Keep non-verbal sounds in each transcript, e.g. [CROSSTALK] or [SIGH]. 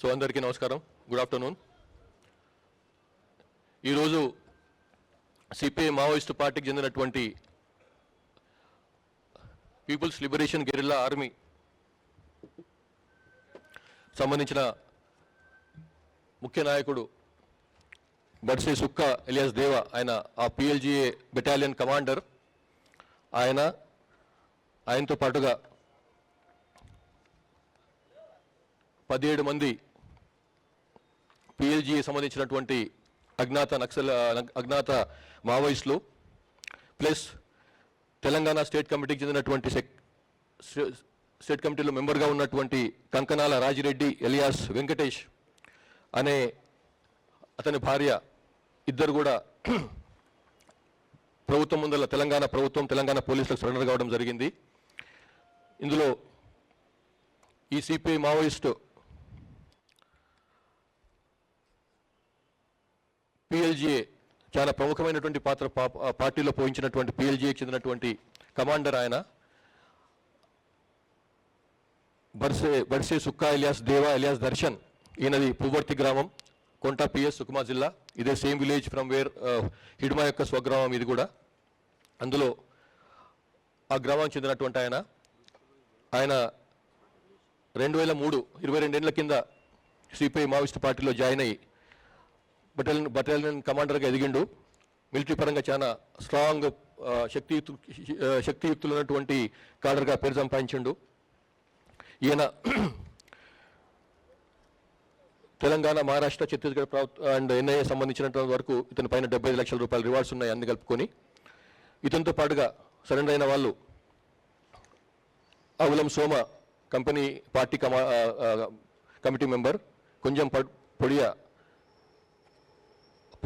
So అందరికీ నమస్కారం. Good afternoon. ఈరోజు సిపిఐ మావోయిస్టు పార్టీకి చెందినటువంటి పీపుల్స్ లిబరేషన్ గెరిల్లా ఆర్మీ సంబంధించిన ముఖ్య నాయకుడు బడ్సే సుక్క ఎలియాస్ దేవ ఆయన ఆ పిఎల్జిఏ బెటాలియన్ కమాండర్. ఆయన ఆయనతో పాటుగా పదిహేడు మంది పిఎల్జీ సంబంధించినటువంటి అజ్ఞాత నక్సల్ అజ్ఞాత మావోయిస్టులు ప్లస్ తెలంగాణ స్టేట్ కమిటీకి చెందినటువంటి సెక్ స్టేట్ కమిటీలో మెంబర్గా ఉన్నటువంటి కంకనాల రాజిరెడ్డి ఎలియాస్ వెంకటేష్ అనే అతని భార్య ఇద్దరు కూడా ప్రభుత్వం ముందల తెలంగాణ ప్రభుత్వం తెలంగాణ పోలీసులకు సరెండర్ కావడం జరిగింది. ఇందులో ఈ సిపిఐ మావోయిస్టు పిఎల్జీఏ చాలా ప్రముఖమైనటువంటి పాత్ర పా- పార్టీలో పోయించినటువంటి పిఎల్జీఏకి చెందినటువంటి కమాండర్ ఆయన. బర్సే బర్సే సుక్కా ఇలియాస్ దేవా ఇలియాస్ దర్శన్ ఈయనది పువ్వర్తి గ్రామం కొంట పిఎస్ సుకుమా జిల్లా ఇదే same village from where Hidma యొక్క స్వగ్రామం ఇది కూడా. అందులో ఆ గ్రామానికి చెందినటువంటి ఆయన. ఆయన రెండు వేల మూడు ఇరవై రెండేళ్ళ కింద సిపిఐ మావోయిస్ట్ పార్టీలో జాయిన్ అయ్యి బటాలియన్ బటాలియన్ కమాండర్గా ఎదిగిండు. మిలిటరీ పరంగా చాలా స్ట్రాంగ్ శక్తియుక్తు శక్తియుక్తులైనటువంటి ఉన్నటువంటి కాడర్గా పేరు సంపాదించిండు. ఈయన తెలంగాణ మహారాష్ట్ర ఛత్తీస్గఢ్ ప్రభుత్వ అండ్ ఎన్ఐఏ సంబంధించినంత వరకు ఇతని పైన డెబ్బై ఐదు లక్షల రూపాయల రివార్డ్స్ ఉన్నాయి అన్ని కలుపుకొని. ఇతనితో పాటుగా సరెండర్ అయిన వాళ్ళు అవులం సోమ కంపెనీ పార్టీ కమా కమిటీ మెంబర్ కొంచెం పడ్- Podiya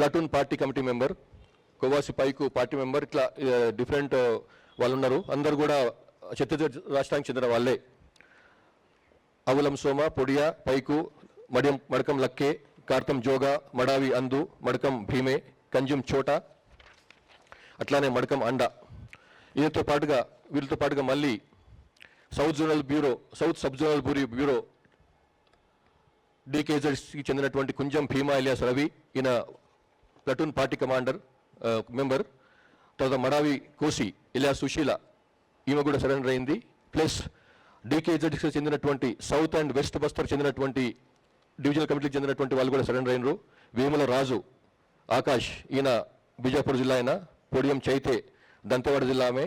platoon party committee member Kovasi Paiku party member ఇట్లా డిఫరెంట్ వాళ్ళు ఉన్నారు అందరు కూడా ఛత్తీస్గఢ్ రాష్ట్రానికి చెందిన వాళ్ళే. అవులం సోమ పొడియా పైకు మడియం మడకం లక్కే కార్తం జోగా మడావి అందు మడకం భీమే కంజుం చోట అట్లానే మడకం అండ. వీళ్ళతో పాటుగా వీళ్ళతో పాటుగా మళ్ళీ south zonal bureau south sub zonal bureau bureau డికేజెడ్స్కి చెందినటువంటి కుంజం భీమా ఇలియాస్ రవి ఈయన ప్లటూన్ పార్టీ కమాండర్ మెంబర్ తర్వాత మడావి కోసి ఇలియాస్ సుశీల ఈమె కూడా సరెండర్ అయింది. ప్లస్ డీకేజెడ్కి చెందినటువంటి సౌత్ అండ్ వెస్ట్ బస్తర్ చెందినటువంటి డివిజనల్ కమిటీకి చెందినటువంటి వాళ్ళు కూడా సరెండర్ అయినరు. వేముల రాజు ఆకాష్ ఈయన బీజాపూర్ జిల్లా ఆయన పొడియం చైతే దంతేవాడ జిల్లా ఆమె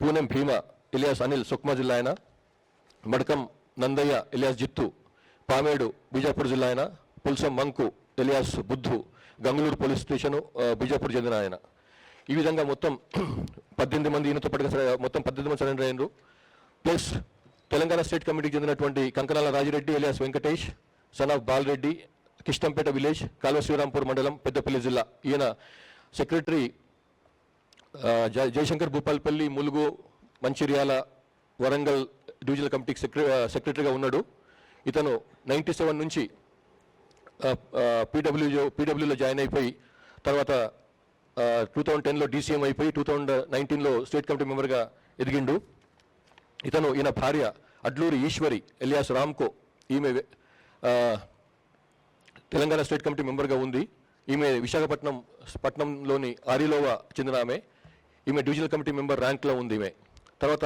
పూనెం భీమా ఇలియాస్ అనిల్ సుక్మా జిల్లా ఆయన మడకం నందయ్య ఇలియాస్ జిత్తు పామేడు బీజాపూర్ జిల్లా ఆయన Pulsam Manku alias Buddhu Gangaloor police station Bijapur చెందిన ఆయన. ఈ విధంగా మొత్తం [CLEARS THROAT] పద్దెనిమిది మంది ఈయనతో పాటుగా మొత్తం పద్దెనిమిది మంది సరెండర్ అయినరు ప్లస్ తెలంగాణ స్టేట్ కమిటీకి చెందినటువంటి Kankanala Rajireddy alias Venkatesh son of Balareddy Kishtampet village కాలువ శ్రీరాంపూర్ మండలం పెద్దపల్లి జిల్లా. ఈయన సెక్రటరీ జయశంకర్ భూపాల్పల్లి ములుగు మంచిర్యాల వరంగల్ డివిజనల్ కమిటీకి సెక్రటరీగా ఉన్నాడు. ఇతను నైంటీ సెవెన్ నుంచి పీడబ్ల్యూ పీడబ్ల్యూలో జాయిన్ అయిపోయి తర్వాత టూ థౌజండ్ టెన్లో డీసీఎం అయిపోయి టూ థౌజండ్ నైన్టీన్లో స్టేట్ కమిటీ మెంబర్గా ఎదిగిండు. ఇతను ఈయన భార్య అడ్లూరి ఈశ్వరి ఎలియాస్ రామ్కో. ఈమె తెలంగాణ స్టేట్ కమిటీ మెంబర్గా ఉంది. ఈమె విశాఖపట్నం పట్నంలోని ఆరిలోవా చెందిన ఆమె. ఈమె డివిజనల్ కమిటీ మెంబర్ ర్యాంక్లో ఉంది ఈమె. తర్వాత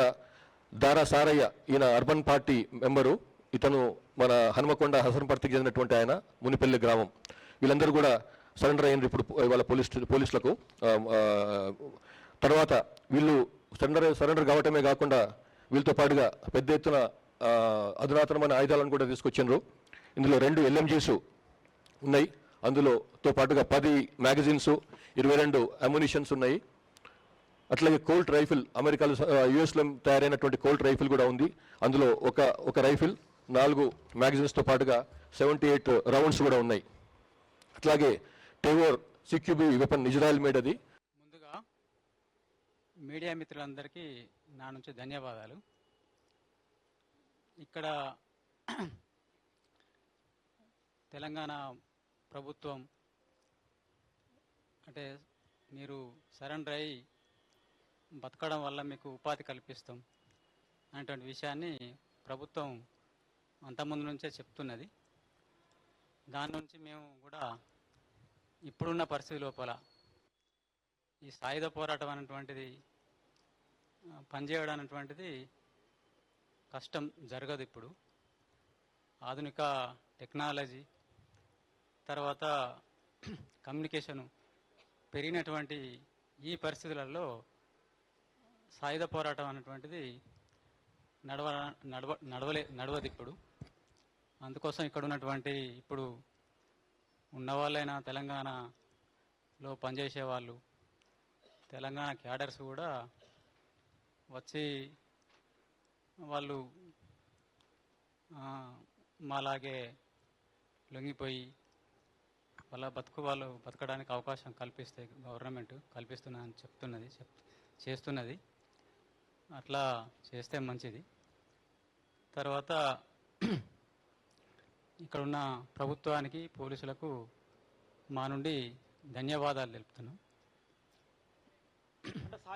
దారా సారయ్య ఈయన అర్బన్ పార్టీ మెంబరు. ఇతను మన హనుమకొండ హసన్పర్తికి చెందినటువంటి ఆయన మునిపల్లి గ్రామం. వీళ్ళందరూ కూడా సరెండర్ అయినారు ఇప్పుడు ఇవాళ పోలీస్ పోలీసులకు. తర్వాత వీళ్ళు సరెండర్ సరెండర్ కావటమే కాకుండా వీళ్ళతో పాటుగా పెద్ద ఎత్తున అధునాతనమైన ఆయుధాలను కూడా తీసుకొచ్చిండ్రు. ఇందులో రెండు ఎల్ఎంజీస్ ఉన్నాయి. అందులోతో పాటుగా పది మ్యాగజైన్స్ ఇరవై రెండు అమ్యునిషన్స్ ఉన్నాయి. అట్లాగే కోల్ట్ రైఫిల్ అమెరికాలో యుఎస్లో తయారైనటువంటి కోల్ట్ రైఫిల్ కూడా ఉంది. అందులో ఒక ఒక రైఫిల్ నాలుగు మ్యాగజైన్స్తో పాటుగా సెవెంటీ ఎయిట్ రౌండ్స్ కూడా ఉన్నాయి. అట్లాగే Tavor CQB weapon Israel made అది ముందుగా మీడియా మిత్రులందరికీ నా నుంచి ధన్యవాదాలు. ఇక్కడ తెలంగాణ ప్రభుత్వం అంటే మీరు సరెండర్ అయ్యి బతకడం వల్ల మీకు ఉపాధి కల్పిస్తాం అనేటువంటి విషయాన్ని ప్రభుత్వం అంతకుముందు నుంచే చెప్తున్నది. దాని నుంచి మేము కూడా ఇప్పుడున్న పరిస్థితి లోపల ఈ సాయుధ పోరాటం అనేటువంటిది పనిచేయడం అనేటువంటిది కష్టం జరగదు ఇప్పుడు. ఆధునిక టెక్నాలజీ తర్వాత కమ్యూనికేషను పెరిగినటువంటి ఈ పరిస్థితులలో సాయుధ పోరాటం అనేటువంటిది నడవ నడవ నడవలే నడవదు ఇప్పుడు. అందుకోసం ఇక్కడ ఉన్నటువంటి ఇప్పుడు ఉన్నవాళ్ళైనా తెలంగాణలో పనిచేసే వాళ్ళు తెలంగాణ క్యాడర్స్ కూడా వచ్చి వాళ్ళు మాలాగే లొంగిపోయి వాళ్ళ బతుకు వాళ్ళు బతకడానికి అవకాశం కల్పిస్తే గవర్నమెంట్ కల్పిస్తున్నానని చెప్తున్నది చెప్ చేస్తున్నది. అట్లా చేస్తే మంచిది. తర్వాత ఇక్కడున్న ప్రభుత్వానికి పోలీసులకు మా నుండి ధన్యవాదాలు తెలుపుతున్నాం.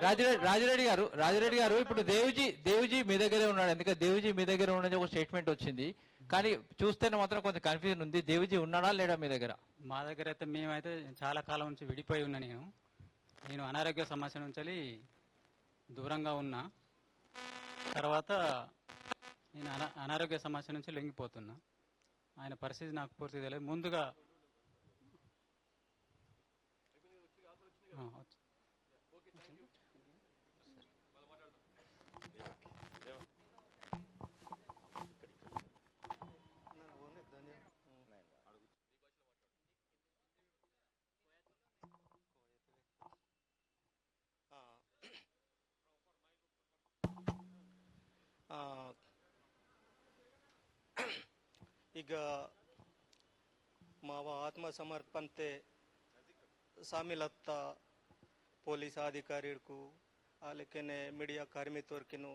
రాజిరెడ్డి గారు రాజిరెడ్డి గారు ఇప్పుడు దేవుజీ దేవుజీ మీ దగ్గరే ఉన్నాడు. ఎందుకంటే దేవుజీ మీ దగ్గర ఉన్నది ఒక స్టేట్మెంట్ వచ్చింది. కానీ చూస్తేనే మాత్రం కొంచెం కన్ఫ్యూజన్ ఉంది. దేవుజీ ఉన్నాడా లేడా మీ దగ్గర? మా దగ్గర అయితే మేమైతే చాలా కాలం నుంచి విడిపోయి ఉన్నా నేను. నేను అనారోగ్య సమస్య నుంచి దూరంగా ఉన్నా. తర్వాత నేను అనారోగ్య సమస్య నుంచి లొంగిపోతున్నా. ఆయన పరిస్థితి నాకు పూర్తి తెలియదు. ముందుగా ಈಗ ಮಾವ ಆತ್ಮಸಮರ್ಪಣೆ ಸಾಮಿಲತ್ತ ಪೊಲೀಸ್ ಅಧಿಕಾರಿಗೂ ಅಲ್ಲಿಕೇನೆ ಮೀಡಿಯಾ ಕಾರ್ಮಿಕರ್ಕಿನು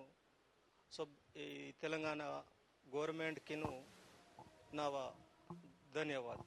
ಸೊಬ್ ಈ ತೆಲಂಗಾಣ ಗೋರ್ಮೆಂಟ್ಕಿನು ನಾವ ಧನ್ಯವಾದ.